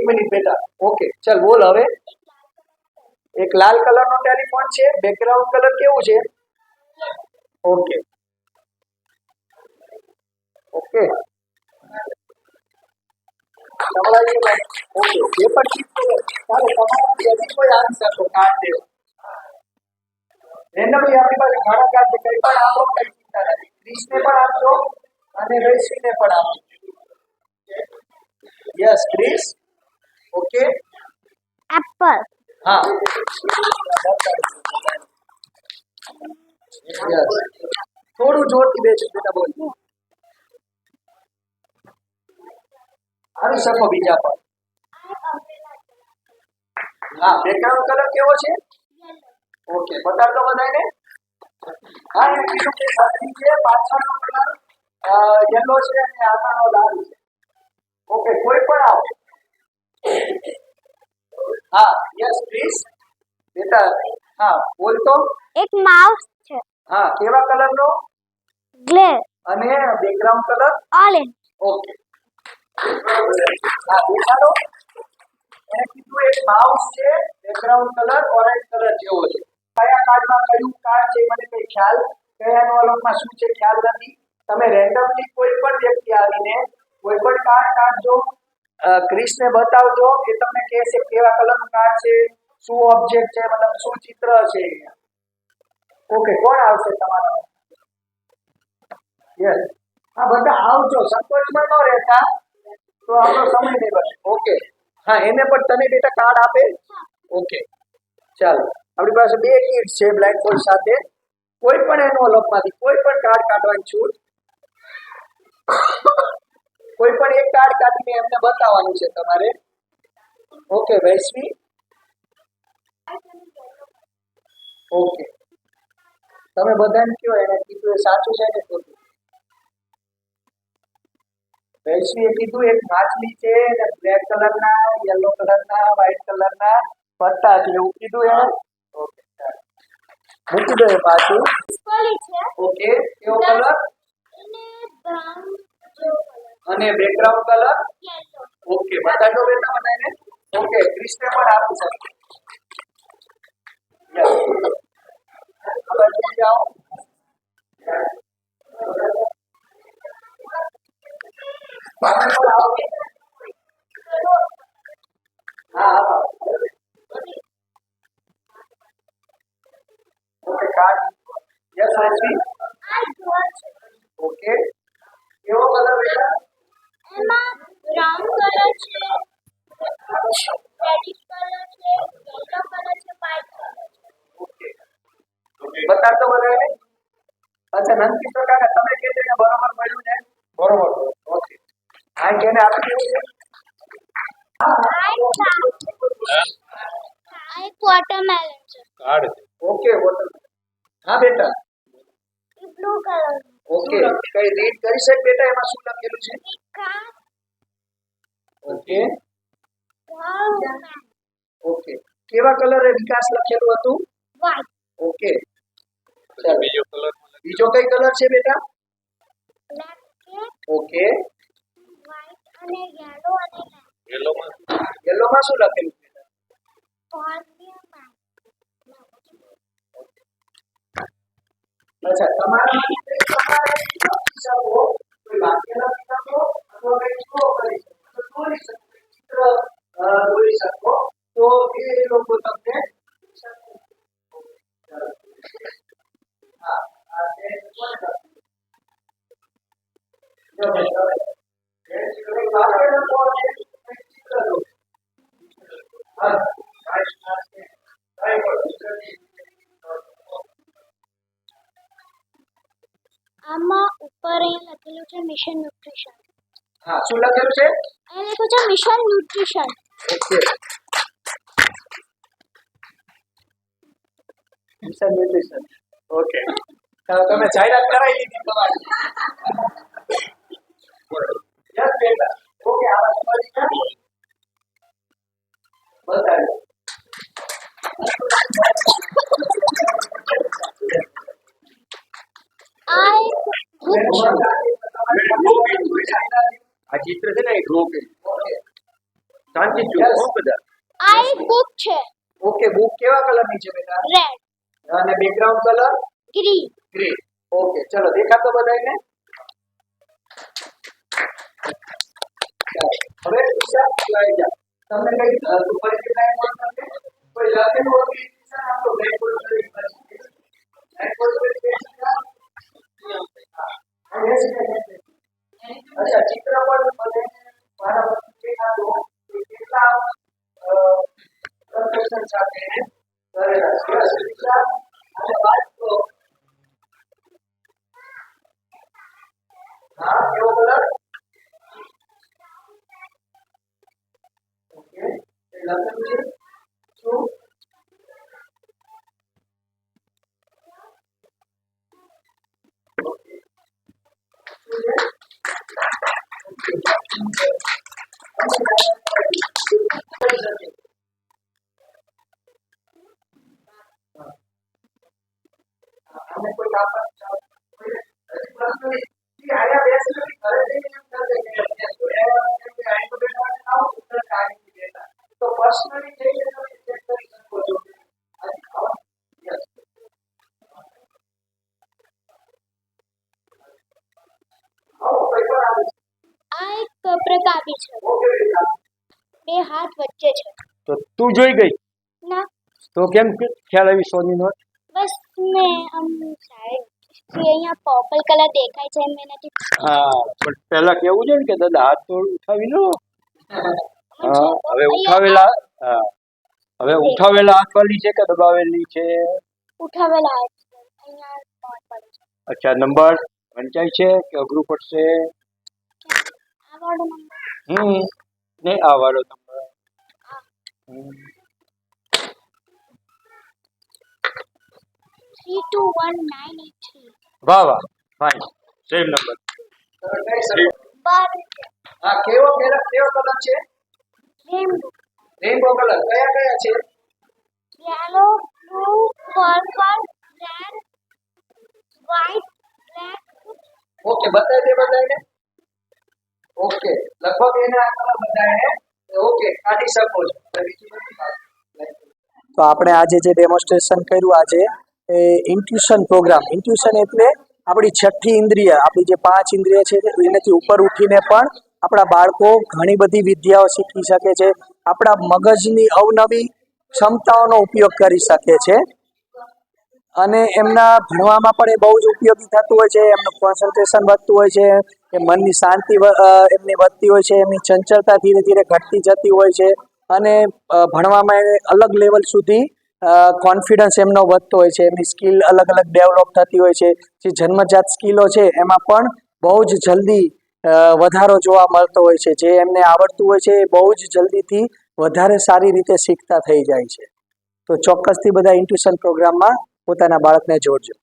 એક મિનિટ બેટા ઓકે ચાલ બોલ હવે એક લાલ કલરનો ટેલિફોન છે બેકગ્રાઉન્ડ કલર કેવું છે ઓકે ઓકે ઓકે એ પણ ઠીક છે ચાલો તમારા કોઈ આન્સર તો કાર્ડ દેવો રેન્ડમલી આપણી પાસે ઘણા કાર્ડ કઈ પણ આપો કઈ ચિંતા નથી ક્રિશને પણ આપજો અને રહીશીને પણ આપજો યસ ક્રિશ ઓકે એપલ હા થોડું જોરથી બેસું બેટા બોલ આવી શકો બીજા પર હા બેકગ્રાઉન્ડ કલર કેવો છે ઓકે બતાડતો બધાને હા એ કીધું સાચી છે પાછળનો કલર યલો છે અને આગળનો લાલ છે ઓકે કોઈ પણ આવે હા યસ પ્લીઝ બેટા હા બોલ તો એક માઉસ છે હા કેવા કલરનો ગ્લે અને બેકગ્રાઉન્ડ કલર ઓરેન્જ ઓકે હા બેટા એને કીધું એક માઉસ છે બેકગ્રાઉન્ડ કલર ઓરેન્જ કલર જેવો છે કયા કાર્ડમાં કયું કાર્ડ છે મને કઈ ખ્યાલ કયા એનવલપમાં શું છે ખ્યાલ નથી તમે રેન્ડમલી કોઈ પણ વ્યક્તિ આવીને કોઈ પણ કાર્ડ કાઢજો ક્રિશને બતાવજો કે તમને કહે છે કેવા કલરનું કાર્ડ છે શું ઓબ્જેક્ટ છે મતલબ શું ચિત્ર છે ઓકે કોણ આવશે તમારો યસ હા બધા આવજો સંકોચમાં ન રહેતા તો આપણો સમય નહીં બચે ઓકે હા એને પણ તને બેટા કાર્ડ આપે ઓકે ચાલો આપણી પાસે બે કીટ છે બ્લેક બોર્ડ સાથે કોઈ પણ એનો અલગમાંથી કોઈ પણ કાર્ડ કાઢવાની છૂટ કોઈ પણ એક કાર્ડ કાઢીને એમને બતાવવાનું છે તમારે ઓકે વૈશ્વી ઓકે તમે બધાને કયો એને કીધું એ સાચું છે કે ખોટું એ કીધું એક માછલી છે અને બ્લેક કલરના યલો ના વ્હાઈટ કલરના પત્તા છે એવું કીધું એને ઓકે મૂકી દો પાછું ઓકે કેવો કલર બ્રાઉન અને બેકગ્રાઉન્ડ કલર ઓકે બતાજો બેટા બધાને ઓકે ક્રિસ્ટે પણ આપું છે જાઓ હા okay card yes Rashmi okay કેવો કલર બેટા એમાં બ્રાઉન કલર છે રેડિશ કલર છે યેલો કલર છે વ્હાઇટ કલર ઓકે બતા તો બધાને અચ્છા નંદકિશોર કાકા તમે કે છે બરોબર મળ્યું ને બરોબર ઓકે આ કેને આપ કેવું છે આ એક વોટરમેલન છે કાર્ડ ઓકે વોટરમેલન હા બેટા બ્લુ કલર ઓકે કઈ રીડ કરી શકે બેટા એમાં શું લખેલું છે ઓકે ઓકે કેવા કલરે વિકાસ લખેલું હતું ઓકે બીજો કલર બીજો કઈ કલર છે બેટા ઓકે યલો માં શું લખેલું બેટા અચ્છા તમારા આમાં ઉપર એ લખેલું છે મિશન ન્યુટ્રિશન હા શું લખેલું છે અહીં લખ્યું છે mission nutrition okay mission nutrition okay તમે જાહેરાત કરાવી દીધી તમારી चित्र से ना एक रोक है शांति चुप आई बुक छे ओके बुक केवा कलर नीचे बेटा रेड और background colour green green okay चलो देखा तो बताइए ने अरे ऊषा लाइट जा तुमने कहीं घर ऊपर के टाइम कौन करते कोई लाते हो कि ऊषा आप तो बैक बोर्ड पर लिख रहे हो बैक बोर्ड पर लिख रहे हो हां हां है અચ્છા ચિત્રપટ અને મારા પત્રિકાના દો કેટલા કન્ફેશન સાથે કરેલા છે શિક્ષા અને વાત તો હા કેવો કલર ઓકે લખેલું છે personally taken the intention for you. I thought, yes. આ એક પ્રકાપી છે બે હાથ વચ્ચે છે તો તું જોઈ ગઈ ના તો કેમ ખ્યાલ આવી સોની નો બસ મે આમ સાઈડ થી અહીંયા પર્પલ કલર દેખાય છે મેં નથી હા પણ પહેલા કેવું છે કે દાદા હાથ તો ઉઠાવી લો હવે ઉઠાવેલા હવે ઉઠાવેલા હાથવાળી છે કે દબાવેલી છે ઉઠાવેલા અચ્છા નંબર વંચાય છે કે અઘરું પડશે હમ ને આ વાળો નંબર વાહ વાહ સેમ નંબર કેવો કેવો કલર છે रेनबो कलर કયા કયા છે neon blue purple black white black okay બતાય દે બતાય ને ઓકે લગભગ એના આટલા બતાય ને ઓકે કાઢી શકો છો તો આપણે આજે જે ડેમોન્સ્ટ્રેશન કર્યું આજે એ ઇન્ટીશન પ્રોગ્રામ ઇન્ટીશન એટલે આપણી છઠ્ઠી ઇન્દ્રિય આપણી જે પાંચ ઇન્દ્રિય છે એની ઉપર ઊઠીને પણ આપણા બાળકો ઘણી બધી વિદ્યાઓ શીખી શકે છે આપણા મગજની અવનવી ક્ષમતાઓનો ઉપયોગ કરી શકે છે અને એમના ભણવામાં પણ એ બહુ જ ઉપયોગી થતું હોય છે એમનું કોન્સન્ટ્રેશન વધતું હોય છે એ મનની શાંતિ એમની વધતી હોય છે એમની ચંચળતા ધીરે ધીરે ઘટતી જતી હોય છે અને ભણવામાં એ અલગ લેવલ સુધી કોન્ફિડન્સ એમનો વધતો હોય છે એમની સ્કિલ અલગ અલગ ડેવલપ થતી હોય છે જે જન્મજાત સ્કિલો છે એમાં પણ બહુ જ જલ્દી વધારો જોવા મળતો હોય છે જે એમને આવડતું હોય છે એ બહુ જ જલ્દીથી વધારે સારી રીતે શીખતા થઈ જાય છે તો ચોક્કસથી બધા ઇન્ટ્યુશન પ્રોગ્રામમાં પોતાના બાળકને જોડજો